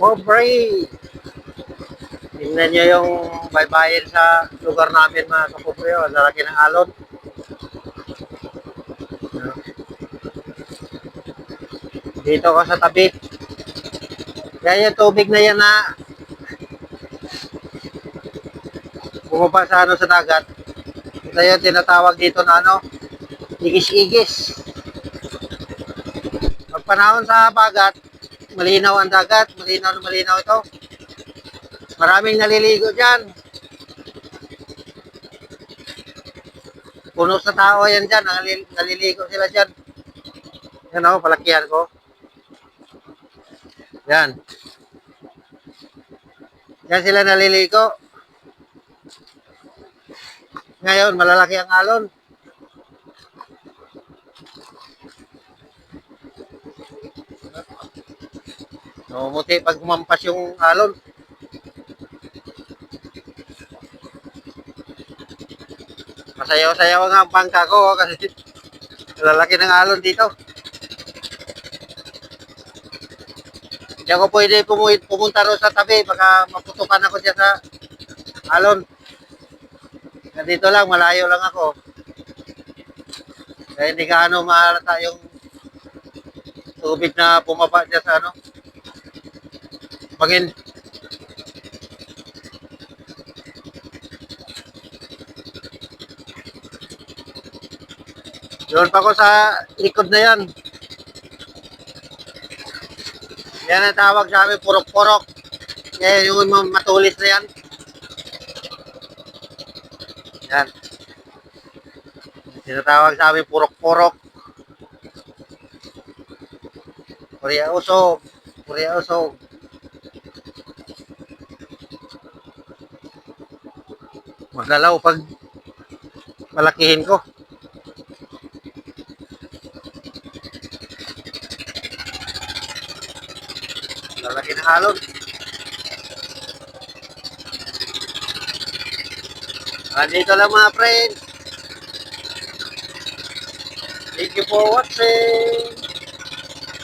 Oh, pre. Tingnan nyo yung baybayin sa lugar namin mga kapobre. Oh. Lalaki ng alon. Dito ko sa tabi. Yan yung tubig na yan na bumaba sa ano sa dagat. Ito yung tinatawag dito na ano, igis-igis. Pag panahon sa bagat, malinaw ang dagat, malinaw na malinaw ito. Maraming naliligo dyan. Puno sa tao yan dyan, nalil- naliligo sila dyan. Yan o, palakihan ko. Yan. Yan sila naliligo. Ngayon, malalaki ang alon. Namumuti pag kumampas yung alon. Masayaw-sayaw nga ang bangka ko oh, kasi lalaki ng alon dito. Hindi ako pwede pumu- pumunta ro sa tabi, baka maputukan ako dyan sa alon. Nandito lang, malayo lang ako. Kaya hindi gaano mahalata yung tubig na pumaba dyan sa ano. Pagin, Doon pa ko sa likod na yan. Yan ang tawag sa amin, purok-purok. Yan yung matulis na yan. Yan. Tinatawag sa amin, purok-purok. Korea usog. Korea usog. Maglalaw pag malakihin ko. Lalaki ng alon. Andito lang mga friends. Thank you for watching.